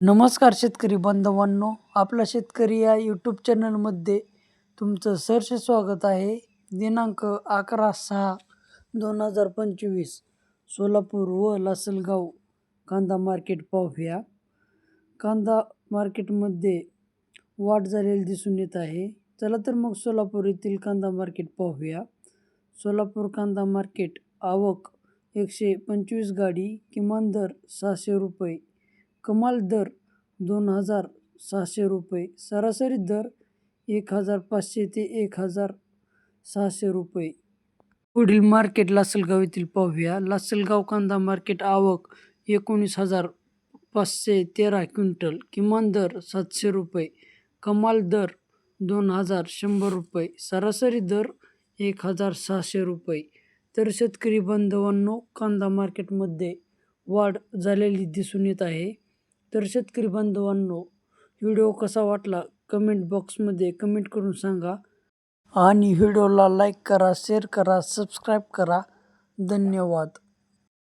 नमस्कार शेतकरी बांधवांनो आपला शेतकरी या यूट्यूब चॅनलमध्ये तुमचं सहर्ष स्वागत आहे. दिनांक अकरा सहा दोन हजार पंचवीस सोलापूर व लासलगाव कांदा मार्केट पाहूया. कांदा मार्केटमध्ये वाढ झालेली दिसून येत आहे. चला तर मग सोलापूर येथील कांदा मार्केट पाहूया. सोलापूर कांदा मार्केट आवक एकशे पंचवीस गाडी किमान दर सहाशे रुपये कमाल दर दोन हजार सहाशे रुपये सरासरी दर एक हजार पाचशे ते एक हजार सहाशे रुपये. पुढील मार्केट लासलगाव येथील पाहूया. लासलगाव कांदा मार्केट आवक एकोणीस हजार पाचशे तेरा क्विंटल किमान दर सातशे रुपये कमाल दर दोन हजार शंभर रुपये सरासरी दर एक हजार सहाशे रुपये. तर शेतकरी बांधवांनो कांदा मार्केटमध्ये वाढ झालेली दिसून येत आहे. तर शेतकरी बांधवांनो व्हिडिओ कसा वाटला कमेंट बॉक्समध्ये कमेंट करून सांगा. आणि व्हिडिओला लाईक करा शेअर करा सबस्क्राईब करा. धन्यवाद.